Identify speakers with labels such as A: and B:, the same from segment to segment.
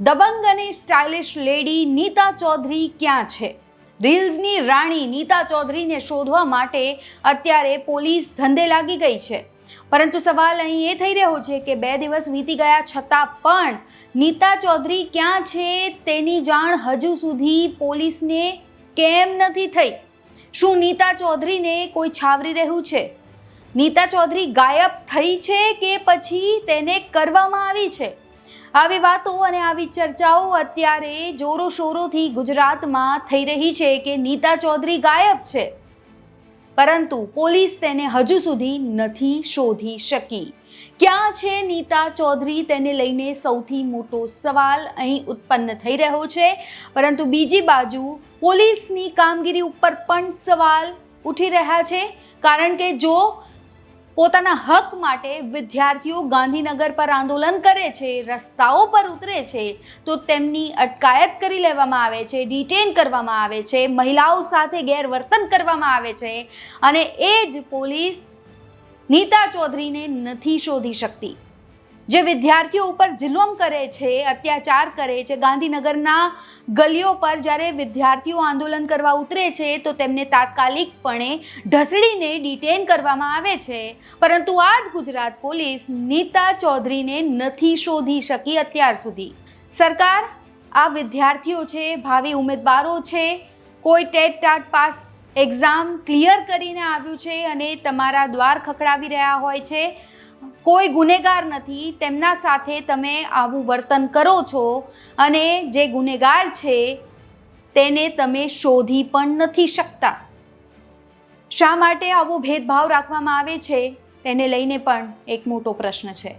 A: દબંગ અને stylish lady Nita Chaudhary ક્યાં છે? રીલ્સની રાણી નીતા ચૌધરીને શોધવા માટે અત્યારે પોલીસ ધંધે લાગી ગઈ છે. પરંતુ સવાલ અહીં એ થઈ રહ્યો છે કે બે દિવસ વીતી ગયા છતાં પણ નીતા ચૌધરી ક્યાં છે તેની જાણ હજુ સુધી પોલીસને કેમ નથી થઈ? શું નીતા ચૌધરીને કોઈ છાવરી રહ્યું છે? નીતા ચૌધરી ગાયબ થઈ છે કે પછી તેને કરવામાં આવી છે? આવી વાતો અને આવી ચર્ચાઓ અત્યારે જોરો શોરોથી ગુજરાતમાં થઈ રહી છે કે નીતા ચૌધરી ગાયબ છે. પરંતુ પોલીસ તેને હજુ સુધી નથી શોધી શકી. ક્યાં છે નીતા ચૌધરી તેને લઈને સૌથી મોટો સવાલ અહીં ઉત્પન્ન થઈ રહ્યો છે. પરંતુ બીજી બાજુ પોલીસની કામગીરી ઉપર પણ સવાલ ઉઠી રહ્યા છે. કારણ કે જો પોતાના હક માટે વિદ્યાર્થીઓ ગાંધીનગર પર આંદોલન કરે છે, રસ્તાઓ પર ઉતરે છે, તો તેમની અટકાયત કરી લેવામાં આવે છે ડિટેન કરવામાં આવે છે, મહિલાઓ સાથે ગેરવર્તન કરવામાં આવે છે અને એ જ પોલીસ નીતા ચૌધરીને નથી શોધી શકતી. જે વિદ્યાર્થીઓ ઉપર જુલમ કરે છે, અત્યાચાર કરે છે, ગાંધીનગરના ગલીઓ પર જ્યારે વિદ્યાર્થીઓ આંદોલન કરવા ઉતરે છે, તો તેમને તાત્કાલિકપણે ઢસડીને ડિટેન કરવામાં આવે છે. પરંતુ આ જ ગુજરાત પોલીસ નીતા ચૌધરીને નથી શોધી શકી અત્યાર સુધી. સરકાર આ વિદ્યાર્થીઓ છે, ભાવિ ઉમેદવારો છે, કોઈ TET TAT pass exam clear કરીને આવ્યું છે અને તમારા દ્વાર ખખડાવી રહ્યા હોય છે. કોઈ ગુનેગાર નથી, તેમના સાથે તમે આવું વર્તન કરો છો અને જે ગુનેગાર છે, તેને તમે શોધી પણ નથી શકતા. શા માટે આવો ભેદભાવ રાખવામાં આવે છે? તેને લઈને પણ એક મોટો પ્રશ્ન છે.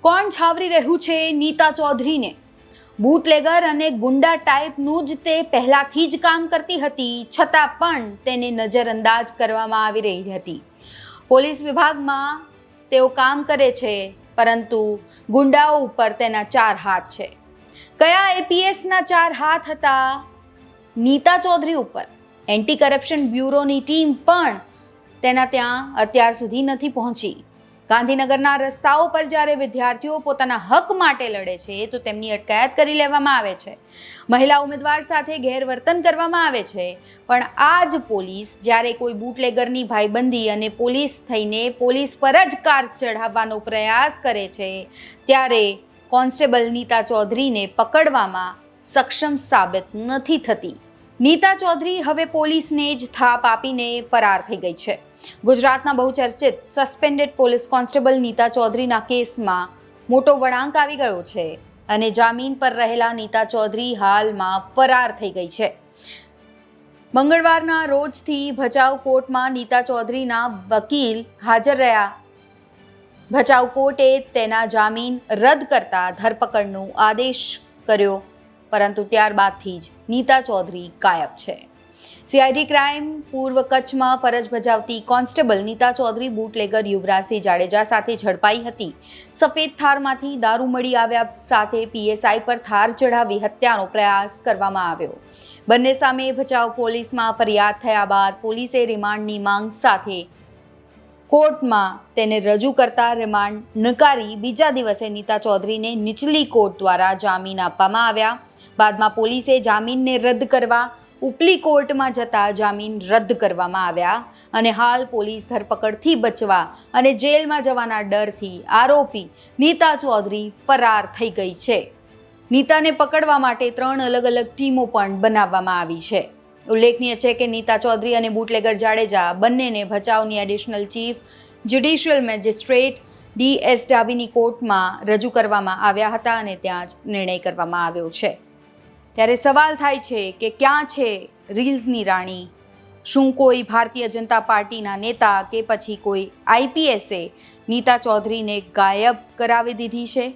A: કોણ છાવરી રહ્યું છે નીતા ચૌધરીને? બૂટલેગર અને ગુંડા ટાઈપનું જ તે પહેલાંથી જ કામ કરતી હતી, છતાં પણ તેને નજરઅંદાજ કરવામાં આવી રહી હતી. પોલીસ વિભાગમાં તેઓ કામ કરે છે, પરંતુ ગુંડાઓ ઉપર તેના ચાર હાથ છે. કયા એપીએસના ચાર હાથ હતા? નીતા ચૌધરી ઉપર. એન્ટી કરપ્શન બ્યુરોની ટીમ પણ તેના ત્યાં અત્યાર સુધી નથી પહોંચી. ગાંધીનગરના રસ્તાઓ પર જ્યારે વિદ્યાર્થીઓ પોતાના હક માટે લડે છે, તો તેમની અટકાયત કરી લેવામાં આવે છે. મહિલા ઉમેદવાર સાથે ગેરવર્તન કરવામાં આવે છે, પણ આ જ પોલીસ જ્યારે કોઈ બૂટલેગરની ભાઈબંધી અને પોલીસ થઈને પોલીસ પર જ કાર ચઢાવવાનો પ્રયાસ કરે છે, ત્યારે કોન્સ્ટેબલ નીતા ચૌધરીને પકડવામાં સક્ષમ સાબિત નથી થતી. નીતા ચૌધરી હવે પોલીસને જ થાપ આપીને ફરાર થઈ ગઈ છે. ગુજરાતના બહુચર્ચિત સસ્પેન્ડેડ પોલીસ કોન્સ્ટેબલ નીતા ચૌધરીના કેસમાં મોટો વળાંક આવી ગયો છે અને જામીન પર રહેલા નીતા ચૌધરી હાલમાં ફરાર થઈ ગઈ છે. મંગળવારના રોજથી ભચાઉ કોર્ટમાં નીતા ચૌધરીના વકીલ હાજર રહ્યા. ભચાઉ કોર્ટે તેના જામીન રદ કરતા ધરપકડનો આદેશ કર્યો, પરંતુ ત્યારબાદથી જ નીતા ચૌધરી ગાયબ છે. સીઆઈડી ક્રાઇમ પૂર્વ કચ્છમાં ફરજ બજાવતી કોન્સ્ટેબલ નીતા ચૌધરી બુટલેગર યુવરાજસિંહ જાડેજા સાથે ઝડપાઈ હતી. સફેદ થારમાંથી દારૂ મળી આવ્યા સાથે પીએસઆઈ પર થાર ચઢાવી હત્યાનો પ્રયાસ કરવામાં આવ્યો. બંને સામે ભચાઉ પોલીસમાં ફરિયાદ થયા બાદ પોલીસે રિમાન્ડની માંગ સાથે કોર્ટમાં તેને રજૂ કરતા રિમાન્ડ નકારી બીજા દિવસે નીતા ચૌધરીને નીચલી કોર્ટ દ્વારા જામીન આપવામાં આવ્યા. બાદમાં પોલીસે જામીનને રદ કરવા ઉપલી કોર્ટમાં જતા જામીન રદ કરવામાં આવ્યા અને હાલ પોલીસ ધરપકડથી બચવા અને જેલમાં જવાના ડરથી આરોપી નીતા ચૌધરી ફરાર થઈ ગઈ છે. નીતાને પકડવા માટે ત્રણ અલગ અલગ ટીમો પણ બનાવવામાં આવી છે. ઉલ્લેખનીય છે કે નીતા ચૌધરી અને બુટલેગર જાડેજા બંનેને ભચાઉની additional chief judicial magistrate D S ડાબીની કોર્ટમાં રજૂ કરવામાં આવ્યા હતા અને ત્યાં જ નિર્ણય કરવામાં આવ્યો છે. ત્યારે સવાલ થાય છે કે ક્યાં છે રીલ્સની રાણી? શું કોઈ ભારતીય જનતા પાર્ટીના નેતા કે પછી કોઈ આઈપીએસે નીતા ચૌધરીને ગાયબ કરાવી દીધી છે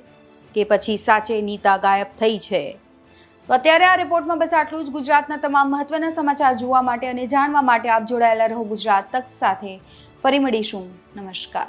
A: કે પછી સાચે નીતા ગાયબ થઈ છે? તો અત્યારે આ રિપોર્ટમાં બસ આટલું જ. ગુજરાતના તમામ મહત્વના સમાચાર જોવા માટે અને જાણવા માટે આપ જોડાયેલા રહો ગુજરાત તક સાથે. ફરી મળીશું. નમસ્કાર.